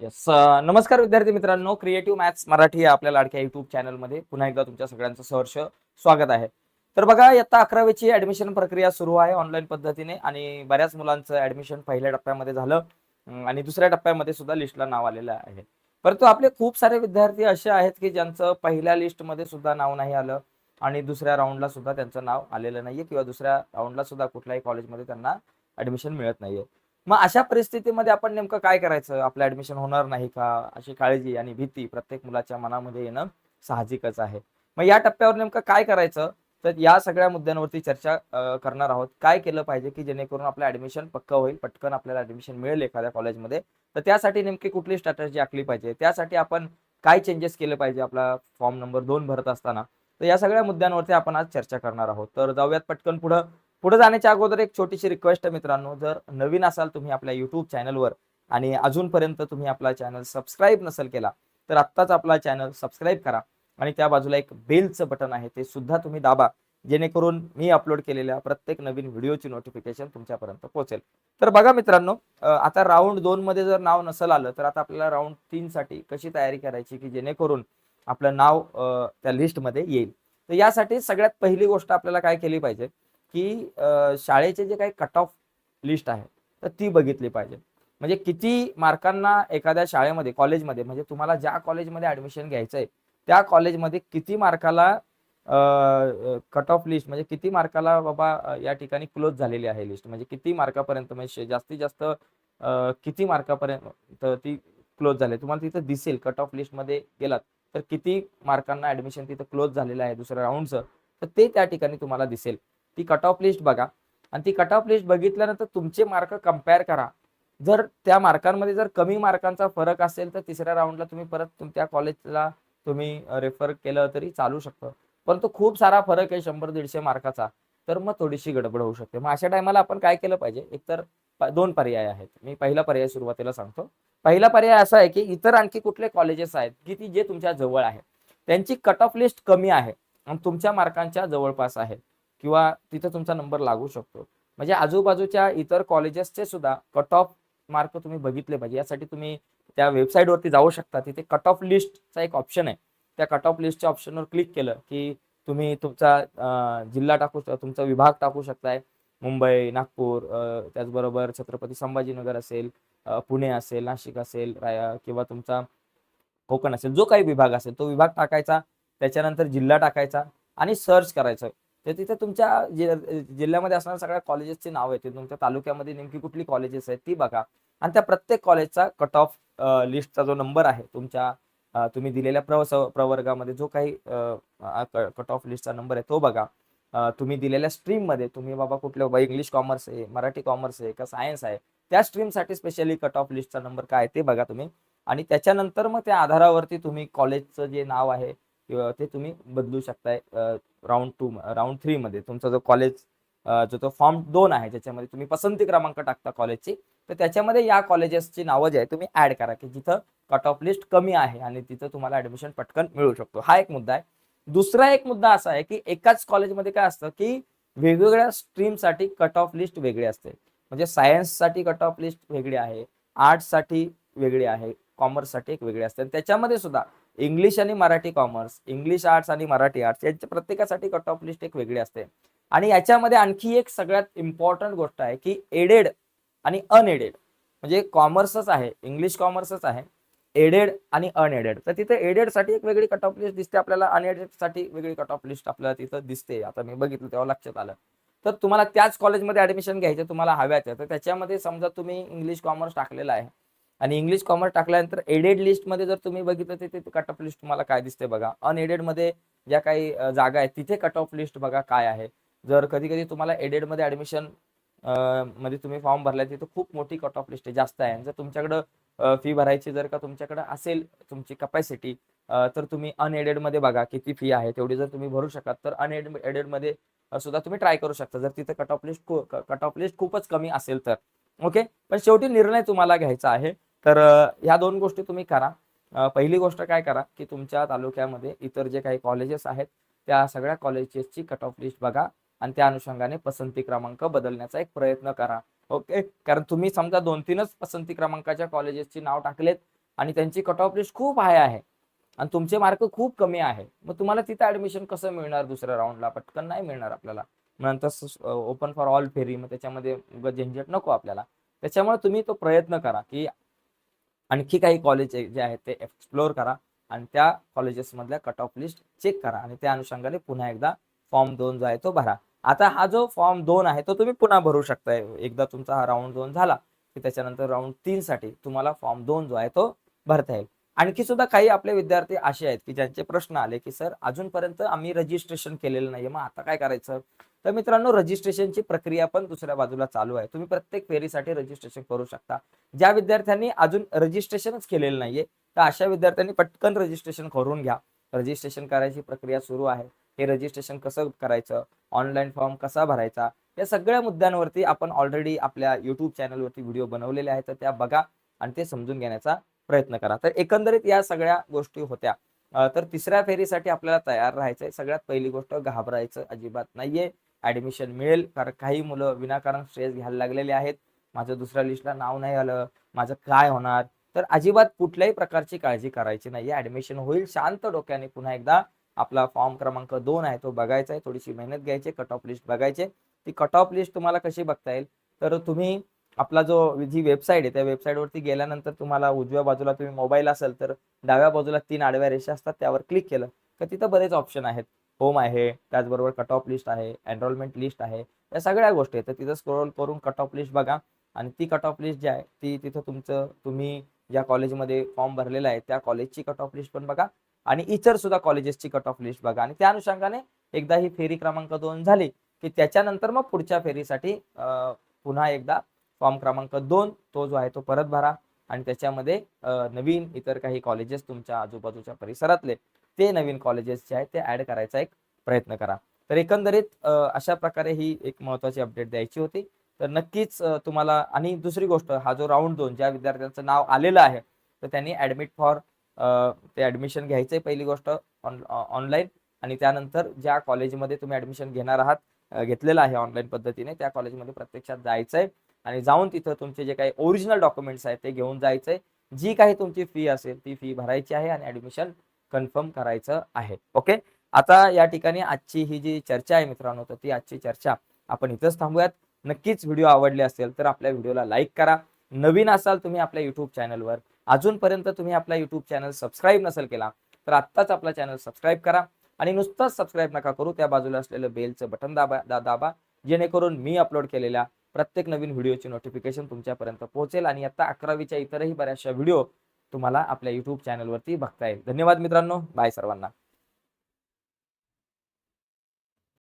Yes नमस्कार विद्यार्थी मित्रांनो. क्रिएटिव्ह मॅथ्स मराठी या आपल्या लाडक्या युट्यूब चॅनलमध्ये पुन्हा एकदा तुमच्या सगळ्यांचं सहर्ष स्वागत आहे. तर बघा इयत्ता अकरावीची ऍडमिशन प्रक्रिया सुरू आहे ऑनलाईन पद्धतीने आणि बऱ्याच मुलांचं ऍडमिशन पहिल्या टप्प्यामध्ये झालं आणि दुसऱ्या टप्प्यामध्ये सुद्धा लिस्टला नाव आलेलं आहे. परंतु आपले खूप सारे विद्यार्थी असे आहेत की ज्यांचं पहिल्या लिस्टमध्ये सुद्धा नाव नाही आलं आणि दुसऱ्या राऊंडला सुद्धा त्यांचं नाव आलेलं नाहीये किंवा दुसऱ्या राऊंडला सुद्धा कुठल्याही कॉलेजमध्ये त्यांना ऍडमिशन मिळत नाहीये. मग अशा परिस्थितीमध्ये आपण नेमकं काय करायचं? आपलं ऍडमिशन होणार नाही का? अशी काळजी आणि भीती प्रत्येक मुलाच्या मनामध्ये येणं साहजिकच आहे. मग या टप्प्यावर नेमकं काय करायचं? तर या सगळ्या मुद्द्यांवरती चर्चा करणार आहोत. काय केलं पाहिजे की जेणेकरून आपलं ऍडमिशन पक्क होईल? पटकन आपल्याला ऍडमिशन मिळेल एखाद्या कॉलेजमध्ये तर त्यासाठी नेमकी कुठली स्ट्रॅटर्जी आखली पाहिजे? त्यासाठी आपण काय चेंजेस केले पाहिजे आपला फॉर्म नंबर दोन भरत असताना? तर या सगळ्या मुद्द्यांवरती आपण आज चर्चा करणार आहोत. तर जाऊयात पटकन पुढं. पुढे जाण्याच्या अगोदर एक छोटीशी रिक्वेस्ट आहे मित्रांनो. जर नवीन असाल तुम्ही आपल्या युट्यूब चॅनलवर आणि अजूनपर्यंत तुम्ही आपला चॅनल सबस्क्राईब नसेल केला तर आत्ताच आपला चॅनल सबस्क्राईब करा आणि त्या बाजूला एक बेलचं बटन आहे ते सुद्धा तुम्ही दाबा जेणेकरून मी अपलोड केलेल्या प्रत्येक नवीन व्हिडिओची नोटिफिकेशन तुमच्यापर्यंत पोहोचेल. तर बघा मित्रांनो आता राऊंड दोन मध्ये जर नाव नसेल आलं तर आता आपल्याला राऊंड तीन साठी कशी तयारी करायची की जेणेकरून आपलं नाव त्या लिस्टमध्ये येईल. तर यासाठी सगळ्यात पहिली गोष्ट आपल्याला काय केली पाहिजे? की शाळेचे जे काही कट ऑफ लिस्ट आहे तर ती बघितली पाहिजे. म्हणजे किती मार्कांना एखाद्या शाळेमध्ये कॉलेजमध्ये म्हणजे तुम्हाला ज्या कॉलेजमध्ये ऍडमिशन घ्यायचं आहे त्या कॉलेजमध्ये किती मार्काला कट ऑफ लिस्ट म्हणजे किती मार्काला बाबा या ठिकाणी क्लोज झालेली आहे लिस्ट म्हणजे किती मार्कापर्यंत म्हणजे जास्तीत जास्त किती मार्कापर्यंत ती क्लोज झाली? तुम्हाला तिथं दिसेल कट ऑफ लिस्टमध्ये गेलात तर किती मार्कांना ऍडमिशन तिथं क्लोज झालेलं आहे दुसऱ्या राऊंडचं तर ते त्या ठिकाणी तुम्हाला दिसेल. ती कट ऑफ लिस्ट बघा. आणि ती कट ऑफ लिस्ट बघितल्यानंतर तुमचे मार्क कंपेअर करा. जर त्या मार्कांमध्ये जर कमी मार्कांचा फरक असेल तर तिसऱ्या राऊंडला तुम्ही परत तुम- त्या कॉलेजला तुम्ही रेफर केलं तरी चालू शकतं. परंतु खूप सारा फरक आहे शंभर दीडशे मार्काचा तर मग थोडीशी गडबड होऊ शकते. मग अशा टायमाला आपण काय केलं पाहिजे? एकतर दोन पर्याय आहेत. मी पहिला पर्याय सुरुवातीला सांगतो. पहिला पर्याय असा आहे की इतर आणखी कुठले कॉलेजेस आहेत की ती जे तुमच्या जवळ आहे त्यांची कट ऑफ लिस्ट कमी आहे आणि तुमच्या मार्कांच्या जवळपास आहे. किंवा तिथं तुमचा नंबर लागू शकतो. म्हणजे आजूबाजूच्या इतर कॉलेजेसचे सुद्धा कट ऑफ मार्क तुम्ही बघितले पाहिजे. यासाठी तुम्ही त्या वेबसाईटवरती जाऊ शकता. तिथे कट ऑफ लिस्टचा एक ऑप्शन आहे. त्या कट ऑफ लिस्टच्या ऑप्शनवर क्लिक केलं की तुम्ही तुमचा जिल्हा टाकू तुमचा विभाग टाकू शकताय. मुंबई नागपूर त्याचबरोबर छत्रपती संभाजीनगर असेल पुणे असेल नाशिक असेल राया किंवा तुमचा कोकण असेल जो काही विभाग असेल तो विभाग टाकायचा. त्याच्यानंतर जिल्हा टाकायचा आणि सर्च करायचं. तर तिथे तुमच्या जिल्ह्यामध्ये असणाऱ्या सगळ्या कॉलेजेसचे नाव येते तुमच्या तालुक्यामध्ये नेमकी कुठली कॉलेजेस आहेत ती बघा. आणि त्या प्रत्येक कॉलेजचा कट ऑफ लिस्टचा जो नंबर आहे तुमच्या तुम्ही दिलेल्या प्रवस प्रवर्गामध्ये जो काही कट ऑफ लिस्टचा नंबर आहे तो बघा. तुम्ही दिलेल्या स्ट्रीममध्ये तुम्ही बाबा कुठल्या बाबा इंग्लिश कॉमर्स आहे मराठी कॉमर्स आहे का सायन्स आहे त्या स्ट्रीमसाठी स्पेशली कट ऑफ लिस्टचा नंबर काय आहे ते बघा तुम्ही. आणि त्याच्यानंतर मग त्या आधारावरती तुम्ही कॉलेजचं जे नाव आहे किंवा ते तुम्ही बदलू शकताय राऊंड टू राऊंड थ्री मध्ये. तुमचा जो कॉलेज जो तो फॉर्म दोन आहे ज्याच्यामध्ये तुम्ही पसंती क्रमांक टाकता कॉलेजची तर त्याच्यामध्ये या कॉलेजेसची नावं जे आहे तुम्ही ऍड करा की जिथं कट ऑफ लिस्ट कमी आहे आणि तिथं तुम्हाला ऍडमिशन पटकन मिळू शकतो. हा एक मुद्दा आहे. दुसरा एक मुद्दा असा आहे की एकाच कॉलेजमध्ये काय असतं की वेगवेगळ्या स्ट्रीमसाठी कट ऑफ लिस्ट वेगळी असते. म्हणजे सायन्ससाठी कट ऑफ लिस्ट वेगळी आहे आर्ट्ससाठी वेगळी आहे कॉमर्ससाठी एक वेगळी असते. आणि त्याच्यामध्ये सुद्धा इंग्लिश आणि मराठी कॉमर्स इंग्लिश आर्ट्स आणि मराठी आर्ट्स यांच्या प्रत्येकासाठी कट ऑफ लिस्ट एक वेगळी असते. आणि याच्यामध्ये आणखी एक सगळ्यात इम्पॉर्टंट गोष्ट आहे की एडेड आणि अनएडेड म्हणजे कॉमर्सच आहे इंग्लिश कॉमर्सच आहे एडेड आणि अनएडेड तर तिथे एडेडसाठी एक वेगळी कट ऑफ लिस्ट दिसते आपल्याला अनएडेडसाठी वेगळी कट ऑफ लिस्ट आपल्याला तिथं दिसते. आता मी बघितलं तेव्हा लक्षात आलं. तर तुम्हाला त्याच कॉलेजमध्ये ऍडमिशन घ्यायचं तुम्हाला हव्याचं आहे. तर त्याच्यामध्ये समजा तुम्ही इंग्लिश कॉमर्स टाकलेलं आहे. आणि इंग्लिश कॉमर्स टाकल्यानंतर एडेड लिस्टमध्ये जर तुम्ही बघितलं तर तिथे कट ऑफ लिस्ट तुम्हाला काय दिसते बघा. अनएडेडमध्ये ज्या काही जागा आहेत तिथे कट ऑफ लिस्ट बघा काय आहे. जर कधी कधी तुम्हाला एडेडमध्ये ऍडमिशनमध्ये तुम्ही फॉर्म भरलाय तिथे खूप मोठी कट ऑफ लिस्ट जास्त आहे. आणि जर तुमच्याकडं फी भरायची जर का तुमच्याकडे असेल तुमची कपॅसिटी तर तुम्ही अनएडेडमध्ये बघा किती फी आहे. तेवढी जर तुम्ही भरू शकाल तर अनएड एडेडमध्ये सुद्धा तुम्ही ट्राय करू शकता. जर तिथे cut off list cut off list खूपच कमी असेल तर. ओके पण शेवटी निर्णय तुम्हाला घ्यायचा आहे. तर ह्या दोन गोष्टी तुम्ही करा. पहिली गोष्ट काय करा की तुमच्या तालुक्यामध्ये इतर जे काही कॉलेजेस आहेत त्या सगळ्या कॉलेजेसची कट ऑफ लिस्ट बघा आणि त्या अनुषंगाने पसंती क्रमांक बदलण्याचा एक प्रयत्न करा. ओके? कारण तुम्ही समजा दोन तीनच पसंती क्रमांकाच्या कॉलेजेसची नाव टाकलेत आणि त्यांची कट ऑफ लिस्ट खूप हाय आहे आणि तुमचे मार्क खूप कमी आहे मग तुम्हाला तिथं ऍडमिशन कसं मिळणार दुसऱ्या राऊंडला पटकन नाही मिळणार आपल्याला. नंतर ओपन फॉर ऑल फेरी मग त्याच्यामध्ये झंझट नको आपल्याला. त्याच्यामुळे तुम्ही तो प्रयत्न करा की आणखी काही कॉलेज जे आहेत ते एक्सप्लोअर करा आणि त्या कॉलेजेसमधल्या कट ऑफ लिस्ट चेक करा आणि त्या अनुषंगाने पुन्हा एकदा फॉर्म दोन जो आहे तो भरा. आता हा जो फॉर्म दोन आहे तो तुम्ही पुन्हा भरू शकताय. एकदा तुमचा हा राऊंड दोन झाला की त्याच्यानंतर राऊंड तीन साठी तुम्हाला फॉर्म दोन जो आहे तो भरता येईल. आणखी सुद्धा काही आपले विद्यार्थी असे आहेत की ज्यांचे प्रश्न आले की सर अजूनपर्यंत आम्ही रजिस्ट्रेशन केलेलं नाहीये. मग आता काय करायचं? तर मित्रांनो रजिस्ट्रेशनची प्रक्रिया पण दुसऱ्या बाजूला चालू आहे. तुम्ही प्रत्येक फेरीसाठी रजिस्ट्रेशन करू शकता. ज्या विद्यार्थ्यांनी अजून रजिस्ट्रेशनच केलेलं नाहीये तर अशा विद्यार्थ्यांनी पटकन रजिस्ट्रेशन करून घ्या. रजिस्ट्रेशन करायची प्रक्रिया सुरू आहे. हे रजिस्ट्रेशन कसं करायचं? ऑनलाईन फॉर्म कसा भरायचा? या सगळ्या मुद्द्यांवरती आपण ऑलरेडी आपल्या युट्यूब चॅनलवरती व्हिडिओ बनवलेले आहेत तर त्या बघा आणि ते समजून घेण्याचा प्रयत्न करा. तर एकंदरीत या सगळ्या गोष्टी होत्या. तर तिसऱ्या फेरीसाठी आपल्याला तयार राहायचंय. सगळ्यात पहिली गोष्ट घाबरायचं अजिबात नाहीये. ऍडमिशन मिळेल. कारण काही मुलं विनाकारण स्ट्रेस घ्यायला लागलेले आहेत. माझं दुसऱ्या लिस्टला नाव नाही आलं. माझं काय होणार? तर अजिबात कुठल्याही प्रकारची काळजी करायची नाही. ऍडमिशन होईल शांत डोक्याने. पुन्हा एकदा आपला फॉर्म क्रमांक दोन आहे. तो बघायचा आहे. थोडीशी मेहनत घ्यायची. कट ऑफ लिस्ट बघायचे. ती कट ऑफ लिस्ट तुम्हाला कशी बघता येईल? तर तुम्ही आपला जो जी वेबसाईट आहे त्या वेबसाईटवरती गेल्यानंतर तुम्हाला उजव्या बाजूला तुम्ही मोबाईल असेल तर डाव्या बाजूला तीन आडव्या रेषा असतात. त्यावर क्लिक केलं तर तिथं बरेच ऑप्शन आहेत. होम आहे त्याचबरोबर कट ऑफ लिस्ट आहे एनरोलमेंट लिस्ट आहे या सगळ्या गोष्टी आहेत. तर तिथं स्क्रोल करून कट ऑफ लिस्ट बघा आणि ती कट ऑफ लिस्ट जी आहे ती तिथं तुमचं तुम्ही ज्या कॉलेजमध्ये फॉर्म भरलेला आहे त्या कॉलेजची कट ऑफ लिस्ट पण बघा आणि इतर सुद्धा कॉलेजेसची कट ऑफ लिस्ट बघा. आणि त्या अनुषंगाने एकदा ही फेरी क्रमांक दोन झाली की त्याच्यानंतर मग पुढच्या फेरीसाठी पुन्हा एकदा फॉर्म क्रमांक दोन तो जो आहे तो परत भरा आणि त्याच्यामध्ये नवीन इतर काही कॉलेजेस तुमच्या आजूबाजूच्या परिसरातले ते नवीन कॉलेजेस जे आहेत ते ऍड करायचा एक प्रयत्न करा. तर एकंदरीत अशा प्रकारे ही एक महत्वाची अपडेट द्यायची होती. तर नक्कीच तुम्हाला आणि दुसरी गोष्ट हा जो राऊंड दोन ज्या विद्यार्थ्यांचं नाव आलेलं आहे तर त्यांनी ऍडमिट फॉर ते ऍडमिशन घ्यायचंय पहिली गोष्ट ऑनलाईन आणि त्यानंतर ज्या कॉलेजमध्ये तुम्ही ऍडमिशन घेणार आहात घेतलेलं आहे ऑनलाईन पद्धतीने त्या कॉलेजमध्ये प्रत्यक्षात जायचंय. आणि जाऊन तिथं तुमचे जे काही ओरिजिनल डॉक्युमेंट्स आहेत ते घेऊन जायचंय. जी काही तुमची फी असेल ती फी भरायची आहे आणि ऍडमिशन कन्फर्म करायचं आहे. ओके? आता या ठिकाणी आजची ही जी चर्चा आहे मित्रांनो तर ती आजची चर्चा आपण इथंच थांबूयात. नक्कीच व्हिडिओ आवडले असेल तर आपल्या व्हिडिओला लाईक करा. नवीन असाल तुम्ही आपल्या युट्यूब चॅनलवर अजूनपर्यंत तुम्ही आपला युट्यूब चॅनल सबस्क्राईब नसेल केला तर आत्ताच आपला चॅनल सबस्क्राईब करा आणि नुसतंच सबस्क्राईब नका करू त्या बाजूला असलेलं बेलचं बटन दाबा दा- दाबा जेणेकरून मी अपलोड केलेल्या प्रत्येक नवीन व्हिडिओची नोटिफिकेशन तुमच्यापर्यंत पोहोचेल आणि आता अकरावीच्या इतरही बऱ्याचशा व्हिडिओ तुम्हाला आपल्या युट्यूब चॅनलवरती बघता येईल. धन्यवाद मित्रांनो. बाय सर्वांना.